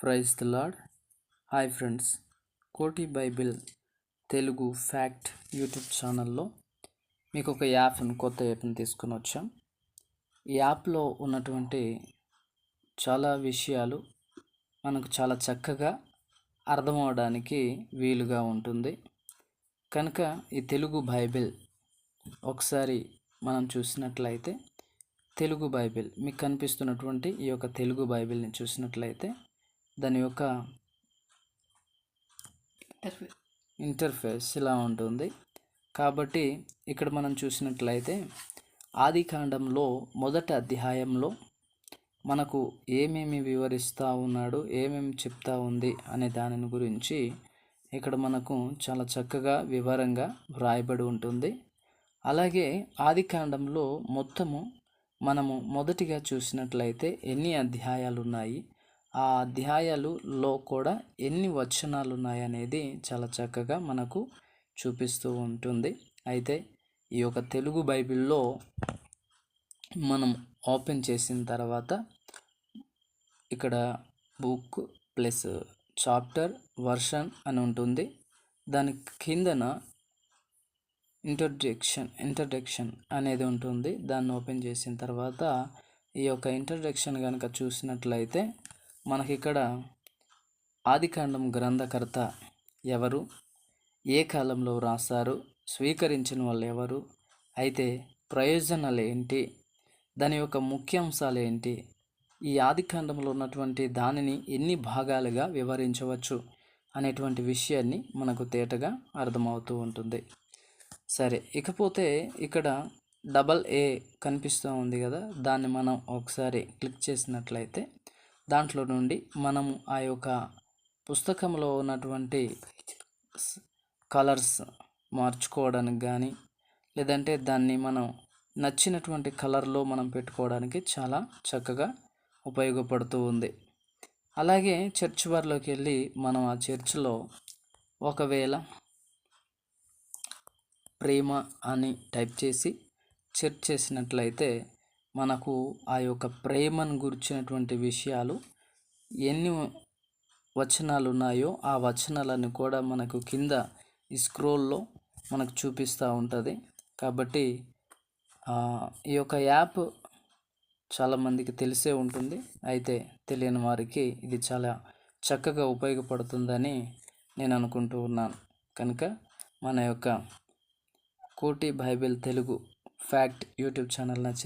Praise the Lord hi friends Koti Bible Telugu fact YouTube ఛానల్లో మీకు ఒక యాప్ను కొత్త యాప్ని తీసుకొని వచ్చాం. ఈ యాప్లో ఉన్నటువంటి చాలా విషయాలు మనకు చాలా చక్కగా అర్థమవడానికి వీలుగా ఉంటుంది. కనుక ఈ తెలుగు బైబిల్ ఒకసారి మనం చూసినట్లయితే తెలుగు బైబిల్ మీకు కనిపిస్తున్నటువంటి ఈ యొక్క తెలుగు బైబిల్ని చూసినట్లయితే దాని యొక్క ఇంటర్ఫేస్ ఇలా ఉంటుంది. కాబట్టి ఇక్కడ మనం చూసినట్లయితే ఆది కాండంలో మొదటి అధ్యాయంలో మనకు ఏమేమి వివరిస్తూ ఉన్నాడు ఏమేమి చెప్తా ఉంది అనే దానిని గురించి ఇక్కడ మనకు చాలా చక్కగా వివరంగా వ్రాయబడి ఉంటుంది. అలాగే ఆది కాండంలో మొత్తము మనము మొదటిగా చూసినట్లయితే ఎన్ని అధ్యాయాలు ఉన్నాయి ఆ అధ్యాయాలలో కూడా ఎన్ని వచనాలు ఉన్నాయనేది చాలా చక్కగా మనకు చూపిస్తూ ఉంటుంది. అయితే ఈ యొక్క తెలుగు బైబిల్లో మనం ఓపెన్ చేసిన తర్వాత ఇక్కడ బుక్ ప్లస్ చాప్టర్ వర్షన్ అని ఉంటుంది. దాని కిందన ఇంట్రడక్షన్ ఇంట్రడక్షన్ అనేది ఉంటుంది. దాన్ని ఓపెన్ చేసిన తర్వాత ఈ యొక్క ఇంట్రడక్షన్ కనుక చూసినట్లయితే మనకి ఇక్కడ ఆదికాండం గ్రంథకర్త ఎవరు? ఏ కాలంలో రాశారు? స్వీకరించిన వాళ్ళు ఎవరు? అయితే ప్రయోజనాలు ఏంటి? దాని యొక్క ముఖ్యాంశాలు ఏంటి? ఈ ఆదికాండంలో ఉన్నటువంటి దానిని ఎన్ని భాగాలుగా వివరించవచ్చు అనేటువంటి విషయాన్ని మనకు తేటగా అర్థమవుతూ ఉంటుంది. సరే ఇకపోతే ఇక్కడ డబల్ ఏ కనిపిస్తూ ఉంది కదా దాన్ని మనం ఒకసారి క్లిక్ చేసినట్లయితే దాంట్లో నుండి మనము ఆ యొక్క పుస్తకంలో ఉన్నటువంటి కలర్స్ మార్చుకోవడానికి కానీ లేదంటే దాన్ని మనం నచ్చినటువంటి కలర్లో మనం పెట్టుకోవడానికి చాలా చక్కగా ఉపయోగపడుతూ ఉంది. అలాగే చర్చ్ వారిలోకి వెళ్ళి మనం ఆ చర్చ్లో ఒకవేళ ప్రేమ అని టైప్ చేసి సెర్చ్ చేసినట్లయితే మనకు ఆ యొక్క ప్రేమను గురించినటువంటి విషయాలు ఎన్ని వచనాలు ఉన్నాయో ఆ వచనాలను కూడా మనకు కింద ఈ స్క్రోల్లో మనకు చూపిస్తూ ఉంటుంది. కాబట్టి ఈ యొక్క యాప్ చాలామందికి తెలిసే ఉంటుంది. అయితే తెలియని వారికి ఇది చాలా చక్కగా ఉపయోగపడుతుందని నేను అనుకుంటూ ఉన్నాను. కనుక మన యొక్క Koti Bible Telugu fact YouTube channel నచ్చి